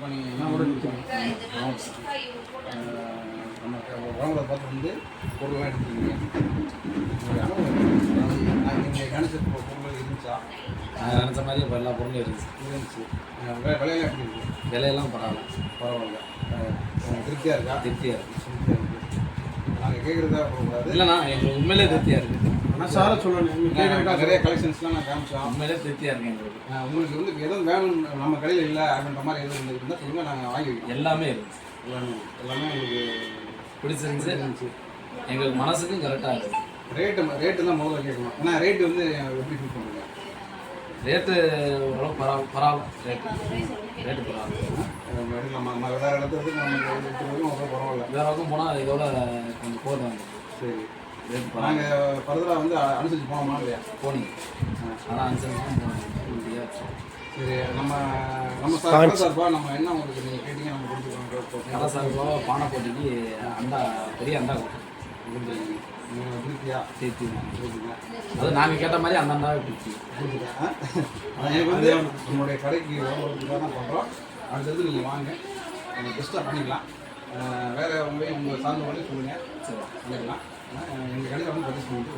இப்போ நீங்கள் நம்ம உடம்புல பார்த்து வந்து பொருள்லாம் நான் நீங்கள் கணிச்ச பொ- பொருள் இருந்துச்சா நான் நினச்ச மாதிரி இப்போ எல்லா பொருளும் இருந்துச்சு இருந்துச்சு விலையெல்லாம் எப்படி இருக்கு விலையெல்லாம் பரவாயில்ல. பரவாயில்ல திருப்தியாக இருக்கா? திருப்தியாக இருக்குது திருப்தியாக இருக்கு. நாங்கள் கேட்குறதா போகக்கூடாது. இல்லைண்ணா எங்களுக்கு உண்மையிலே திருப்தியாக இருக்குது ஆனால் சாரை சொல்லணும் நிறைய கலெக்ஷன்ஸ்லாம் நான் காமிச்சோம். உண்மையிலே திருப்தியாக இருக்கு எங்களுக்கு. உங்களுக்கு வந்து எதுவும் வேணும் நம்ம கடையில் இல்லை அப்படின்ற மாதிரி எதுவும் இருந்தால் சொல்லுங்கள் நாங்கள் வாங்கி எல்லாமே இருந்துச்சு. எல்லாமே எல்லாமே உங்களுக்கு பிடிச்சிருந்துச்சு. இருந்துச்சு எங்களுக்கு மனசுக்கும் கரெக்டாக இருக்குது ரேட்டு ரேட்டு தான் முதல்ல கேட்கணும். ஏன்னா ரேட்டு வந்து எப்படி ஃபில் பண்ணுங்க ரேட்டு ஓரளவு பரவ பரவாயில்ல. ரேட்டு ரேட்டு பரவாயில்ல. நம்ம வேறு இடத்துக்கு நம்ம பரவாயில்ல. வேற பக்கம் போனால் இதோட கொஞ்சம் போதும். சரி. பரவாயில்ல நாங்கள் ஃபர்தராக வந்து அனுசரிச்சு போனோமா இல்லையா? போனீங்க அதான் அனுசரிச்சு சரி நம்ம நம்ம சார் சார்பா நம்ம என்ன உங்களுக்கு நீங்கள் கேட்டீங்க? நம்ம கொடுத்துருக்கோம் கடை சார்போ பானை போட்டிக்கு அண்டா பெரிய அண்டா கொடுத்துருக்கீங்க திருப்தியா அது நாங்கள் கேட்ட மாதிரி அந்த அண்டாவே ஆனால் எனக்கு வந்து நம்மளுடைய கடைக்கு தான் பண்ணுறோம் அடுத்தது நீங்கள் வாங்க. நம்ம பெஸ்ட்டாக பண்ணிக்கலாம். வேற உங்க உங்கள் சார்ந்த வழி சொல்லுங்கள் சரி பண்ணிக்கலாம் எங்கள் கடையில் வந்து பர்ச்சேஸ் பண்ணிட்டு